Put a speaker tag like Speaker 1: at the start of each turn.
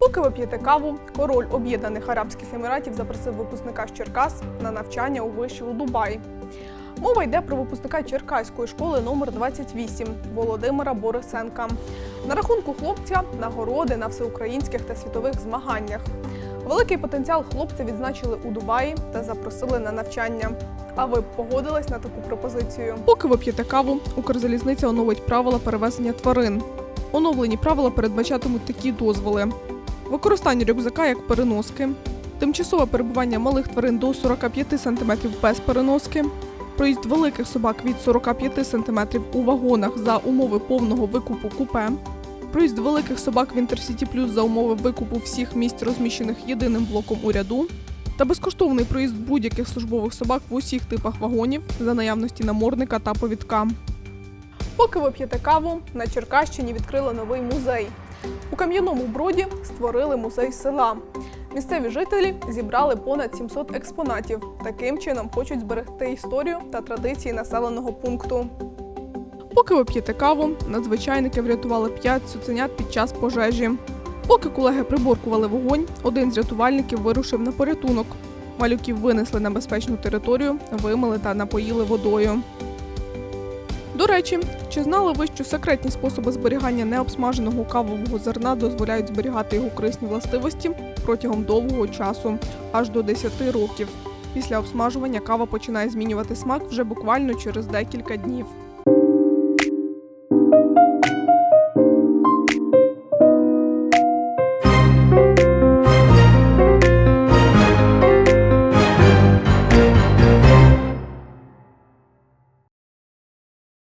Speaker 1: Поки ви п'єте каву, король Об'єднаних Арабських Еміратів запросив випускника з Черкас на навчання у виші у Дубаї. Мова йде про випускника Черкаської школи номер 28 Володимира Борисенка. На рахунку хлопця нагороди на всеукраїнських та світових змаганнях. Великий потенціал хлопця відзначили у Дубаї та запросили на навчання. А ви б погодились на таку пропозицію? Поки ви п'єте каву, Укрзалізниця оновить правила перевезення тварин. Оновлені правила передбачатимуть такі дозволи: використання рюкзака як переноски, тимчасове перебування малих тварин до 45 см без переноски, проїзд великих собак від 45 см у вагонах за умови повного викупу купе, проїзд великих собак в Інтерсіті Плюс за умови викупу всіх місць, розміщених єдиним блоком у ряду, та безкоштовний проїзд будь-яких службових собак в усіх типах вагонів за наявності намордника та повідка. Поки ви п'єте каву, на Черкащині відкрили новий музей. У кам'яному броді створили музей села. Місцеві жителі зібрали понад 700 експонатів. Таким чином хочуть зберегти історію та традиції населеного пункту. Поки ви п'єте каву, надзвичайники врятували 5 цуценят під час пожежі. Поки колеги приборкували вогонь, один з рятувальників вирушив на порятунок. Малюків винесли на безпечну територію, вимили та напоїли водою. До речі, чи знали ви, що секретні способи зберігання необсмаженого кавового зерна дозволяють зберігати його корисні властивості протягом довгого часу, аж до 10 років. Після обсмажування кава починає змінювати смак вже буквально через декілька днів.